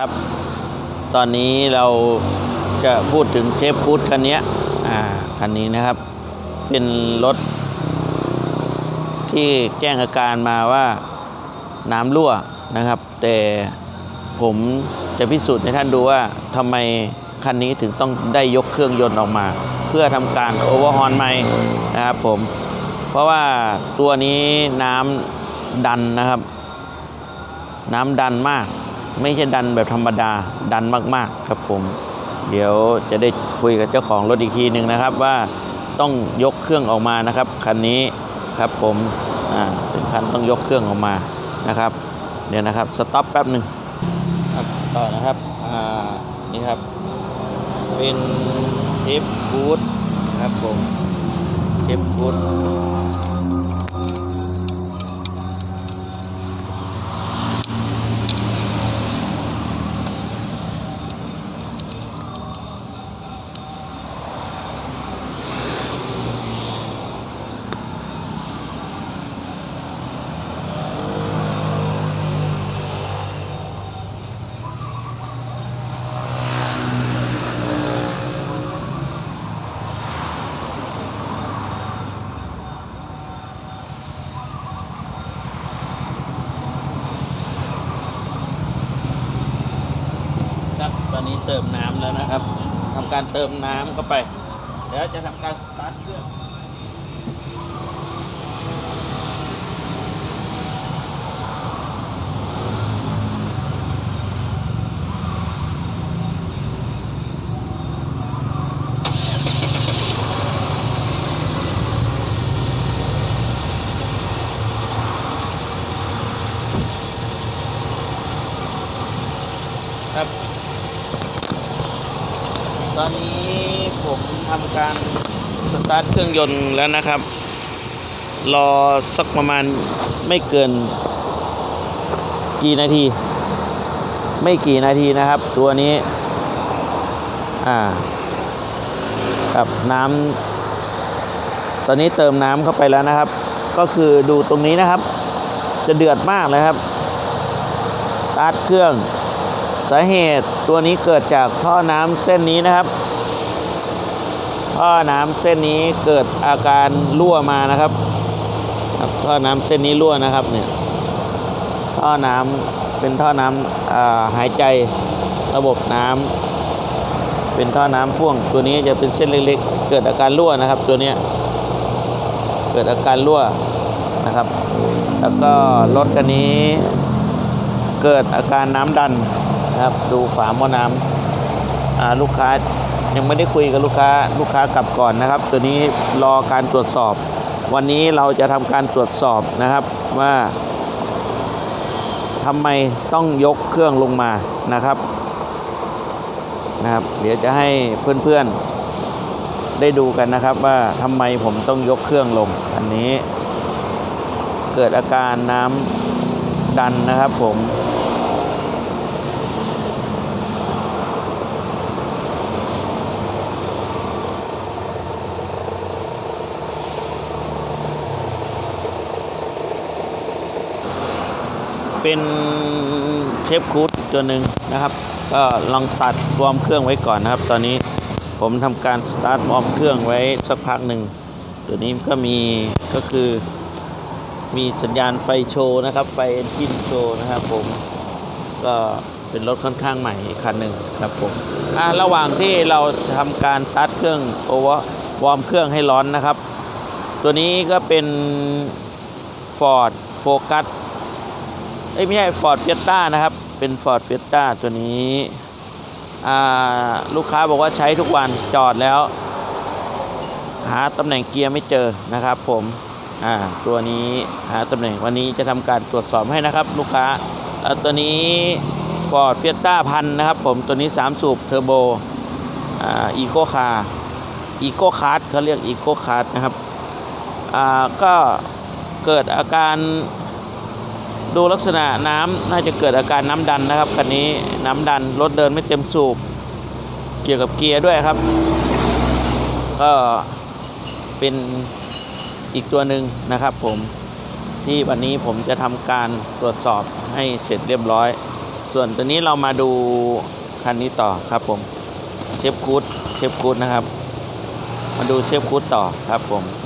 ครับ ตอนนี้เราจะพูดถึงเชฟฟูดคันนี้อ่าคันนี้นะครับ เป็นรถ ที่แจ้งอาการมาว่าน้ำรั่วนะครับ แต่ผมจะพิสูจน์ให้ท่านดูว่าทำไมคันนี้ถึงต้องได้ยกเครื่องยนต์ออกมา เพื่อทำการโอเวอร์ฮอนใหม่นะครับผม เพราะว่าตัวนี้น้ำดันนะครับ น้ำดันมาก ไม่ใช่ดันแบบธรรมดาดันมาก ๆ ครับผม เดี๋ยวจะได้คุยกับเจ้าของรถอีกทีหนึ่งนะครับว่าต้องยกเครื่องออกมานะครับคันนี้ครับผมอ่าถึงคันต้องยกเครื่องออกมานะครับ เดี๋ยวนะครับสต็อปแป๊บหนึ่งครับต่อนะครับอ่านี่ครับ เป็นเชฟฟูดครับผมเชฟฟูด อนนี้เติมน้ำแล้วนะครับทำการเติมน้ำเข้าไป เดี๋ยวจะทำการสตาร์ทเครื่อง ตอนนี้ผมทำการสตาร์ทเครื่องยนต์แล้วนะครับ รอสักประมาณไม่เกิน กี่นาที ไม่กี่นาทีนะครับ ตัวนี้ อ่าครับน้ำตอนนี้เติมน้ำเข้าไปแล้วนะครับ ก็คือดูตรงนี้นะครับ จะเดือดมากเลยครับสตาร์ทเครื่องาเหตุตัวนี้เกิดจากท่อน้ำเส้นนี้นะครับ ท่อน้ำเส้นนี้เกิดอาการรั่วมานะครับครับท่อน้ำเส้นนี้รั่วนะครับเนี่ยท่อน้ำเป็นท่อน้ำอ่าหายใจระบบน้ำเป็นท่อน้ำพ่วง ตัวนี้จะเป็นเส้นเล็กๆ เกิดอาการรั่วนะครับ ตัวเนี้ยเกิดอาการรั่วนะครับ แล้วก็รถคันนี้เกิดอาการน้ำดัน นะครับ ดูฝาหม้อน้ำอ่าลูกค้ายังไม่ได้คุยกับลูกค้าลูกค้ากลับก่อนนะครับ ตัวนี้รอการตรวจสอบ วันนี้เราจะทำการตรวจสอบนะครับว่าทำไมต้องยกเครื่องลงมานะครับนะครับ เดี๋ยวจะให้เพื่อนๆได้ดูกันนะครับว่าทำไมผมต้องยกเครื่องลง อันนี้เกิดอาการน้ำดันนะครับผม เป็นเชฟคูดตัวหนึ่งนะครับ ก็ลองตัดวอร์มเครื่องไว้ก่อนนะครับ ตอนนี้ผมทำการสตาร์ทวอร์มเครื่องไว้สักพักหนึ่งตัวนี้ก็มีก็คือมีสัญญาณไฟโชว์นะครับ ไฟเอนจินโชว์นะครับผมก็เป็นรถค่อนข้างใหม่คันหนึ่งครับผมอ่าระหว่างที่เราทำการสตาร์ทเครื่องโอเวอร์วอร์มเครื่องให้ร้อนนะครับ ตัวนี้ก็เป็น Ford Focus เอ้ยไม่ใช่ฟอร์ดเฟียต้านะครับ เป็นฟอร์ดเฟียต้าตัวนี้ลูกค้าบอกว่าใช้ทุกวันจอดแล้ว หาตำแหน่งเกียร์ไม่เจอนะครับ ผมตัวนี้หาตำแหน่งวันนี้จะทำการตรวจสอบให้นะครับ ลูกค้าตัวนี้ฟอร์ดเฟียต้าพันนะครับ ผมตัวนี้ 3 สูบเทอร์โบอีโคคาร์อีโคคาร์เขาเรียกอีโคคาร์นะครับก็เกิดอาการ ดูลักษณะน้ำน่าจะเกิดอาการน้ำดันนะครับคันนี้น้ำดันรถเดินไม่เต็มสูบ เกี่ยวกับเกียร์ด้วยครับ ก็เป็นอีกตัวหนึ่งนะครับผมที่วันนี้ผมจะทำการตรวจสอบให้เสร็จเรียบร้อย ส่วนตัวนี้เรามาดูคันนี้ต่อครับผมเชฟคูดเชฟคูดนะครับ มาดูเชฟคูดต่อครับผม